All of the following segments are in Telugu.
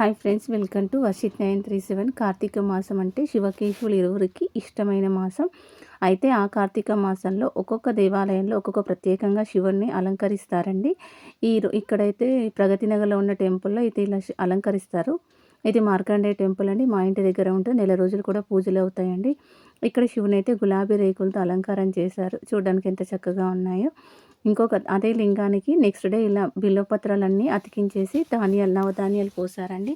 Hi friends welcome to Varshith nine three seven. Karthika మాసం అంటే శివకేశవులు ఇరువురికి ఇష్టమైన మాసం. అయితే ఆ కార్తీక మాసంలో ఒక్కొక్క దేవాలయంలో ఒక్కొక్క ప్రత్యేకంగా శివుణ్ణి అలంకరిస్తారండి. ఈ ఇక్కడైతే ప్రగతి నగర్లో ఉన్న టెంపుల్లో అయితే ఇలా అలంకరిస్తారు. ఇది మార్కండే టెంపుల్ అండి. మా ఇంటి దగ్గర ఉంటుంది నెల రోజులు కూడా పూజలు అవుతాయండి. ఇక్కడ శివుని అయితే గులాబీ రేకులతో అలంకారం చేశారు. చూడడానికి ఎంత చక్కగా ఉన్నాయో. ఇంకొక అదే లింగానికి నెక్స్ట్ డే ఇలా బిల్వపత్రాలన్నీ అతికించేసి ధాన్యాలు నవధాన్యాలు పోసారండి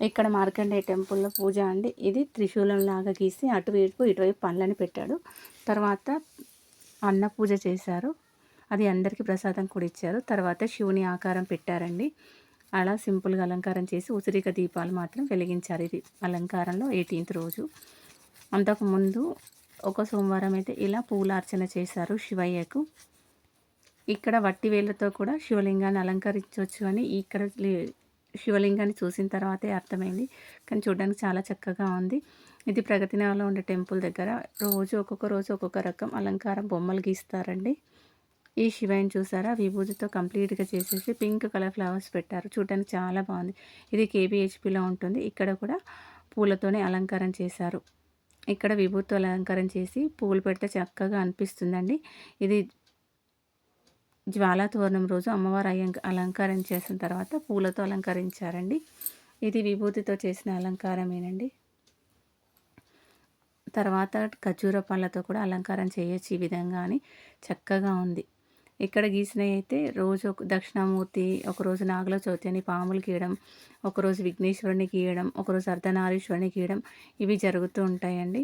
ఇక్కడ మార్కండే టెంపుల్లో పూజ అండి. ఇది త్రిశూలం లాగా గీసి అటువైపు ఇటువైపు పండ్లని పెట్టాడు. తర్వాత అన్న పూజ చేశారు. అది అందరికీ ప్రసాదం కూడా ఇచ్చారు. తర్వాత శివుని ఆకారం పెట్టారండి. అలా సింపుల్గా అలంకారం చేసి ఉసిరిక దీపాలు మాత్రం వెలిగించారు. ఇది అలంకారంలో ఎయిటీన్త్ రోజు. అంతకుముందు ఒక సోమవారం అయితే ఇలా పూలార్చన చేశారు శివయ్యకు. ఇక్కడ వట్టి వేళ్ళతో కూడా శివలింగాన్ని అలంకరించవచ్చు అని ఇక్కడ శివలింగాన్ని చూసిన తర్వాతే అర్థమైంది. కానీ చూడడానికి చాలా చక్కగా ఉంది. ఇది ప్రగతినగర్లో ఉండే టెంపుల్ దగ్గర రోజు ఒక్కొక్క రోజు ఒక్కొక్క రకం అలంకారం బొమ్మలు గీస్తారండి. ఈ శివయ్యని చూసారా? విభూతితో కంప్లీట్గా చేసేసి పింక్ కలర్ ఫ్లవర్స్ పెట్టారు. చూడడానికి చాలా బాగుంది. ఇది కేబిహెచ్పిలో ఉంటుంది. ఇక్కడ కూడా పూలతోనే అలంకారం చేశారు. ఇక్కడ విభూతితో అలంకారం చేసి పూలు పెడితే చక్కగా అనిపిస్తుందండి. ఇది జ్వాలాతోరణం రోజు అమ్మవారు అలంకారం చేసిన తర్వాత పూలతో అలంకరించారండి. ఇది విభూతితో చేసిన అలంకారమేనండి. తర్వాత ఖర్జూర పళ్ళతో కూడా అలంకారం చేయొచ్చు ఈ విధంగా అని చక్కగా ఉంది. ఇక్కడ గీసినవి అయితే రోజు ఒక దక్షిణామూర్తి ఒకరోజు నాగుల చవితి అని పాములు గీయడం ఒకరోజు విఘ్నేశ్వరుని గీయడం ఒకరోజు అర్ధనారీశ్వరుని గీయడం ఇవి జరుగుతూ ఉంటాయండి.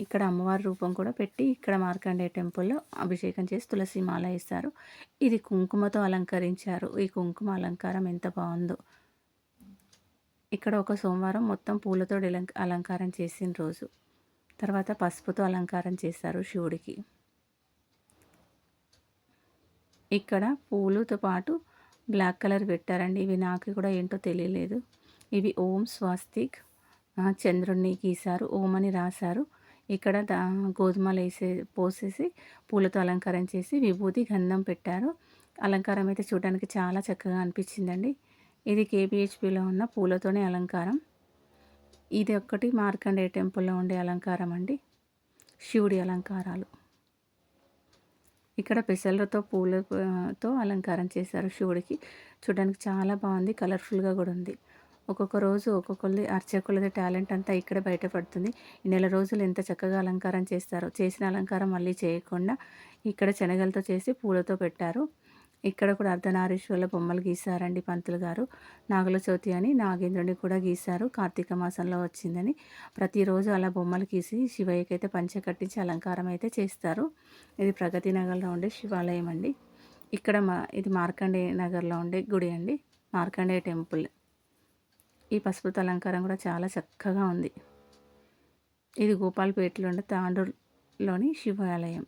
ఇక్కడ అమ్మవారి రూపం కూడా పెట్టి ఇక్కడ మార్కండే టెంపుల్లో అభిషేకం చేసి తులసి మాల వేస్తారు. ఇది కుంకుమతో అలంకరించారు. ఈ కుంకుమ అలంకారం ఎంత బాగుందో. ఇక్కడ ఒక సోమవారం మొత్తం పూలతో అలంకారం చేసిన రోజు. తర్వాత పసుపుతో అలంకారం చేస్తారు శివుడికి. ఇక్కడ పూలుతో పాటు బ్లాక్ కలర్ పెట్టారండి. ఇవి నాకు కూడా ఏంటో తెలియలేదు. ఇవి ఓం స్వాస్తిక్. చంద్రుణ్ణి గీశారు ఓం అని రాశారు. ఇక్కడ గోధుమలు వేసే పోసేసి పూలతో అలంకారం చేసి విభూతి గంధం పెట్టారు. అలంకారం అయితే చూడడానికి చాలా చక్కగా అనిపించిందండి. ఇది కేబిహెచ్పిలో ఉన్న పూలతోనే అలంకారం. ఇది ఒక్కటి మార్కండే టెంపుల్లో ఉండే అలంకారం అండి. శివుడి అలంకారాలు. ఇక్కడ పెసలతో పూలతో అలంకారం చేశారు శివుడికి. చూడడానికి చాలా బాగుంది కలర్ఫుల్గా కూడా ఉంది. ఒక్కొక్క రోజు ఒక్కొక్కరిది అర్చకులది టాలెంట్ అంతా ఇక్కడ బయటపడుతుంది. ఈ నెల రోజులు ఎంత చక్కగా అలంకారం చేస్తారో చేసిన అలంకారం మళ్ళీ చేయకుండా ఇక్కడ శనగలతో చేసి పూలతో పెట్టారు. ఇక్కడ కూడా అర్ధనారీశ్వరుల బొమ్మలు గీశారండి పంతులు గారు. నాగుల చవితి అని నాగేంద్రుని కూడా గీశారు. కార్తీక మాసంలో వచ్చిందని ప్రతిరోజు అలా బొమ్మలు గీసి శివయ్యకి అయితే పంచ కట్టించి అలంకారం అయితే చేస్తారు. ఇది ప్రగతి నగర్లో ఉండే శివాలయం అండి. ఇక్కడ మా ఇది మార్కండే నగర్లో ఉండే గుడి అండి. మార్కండే టెంపుల్. ఈ పసుపుతో అలంకారం కూడా చాలా చక్కగా ఉంది. ఇది గోపాల్పేటలో ఉండే తాండూరులోని శివాలయం.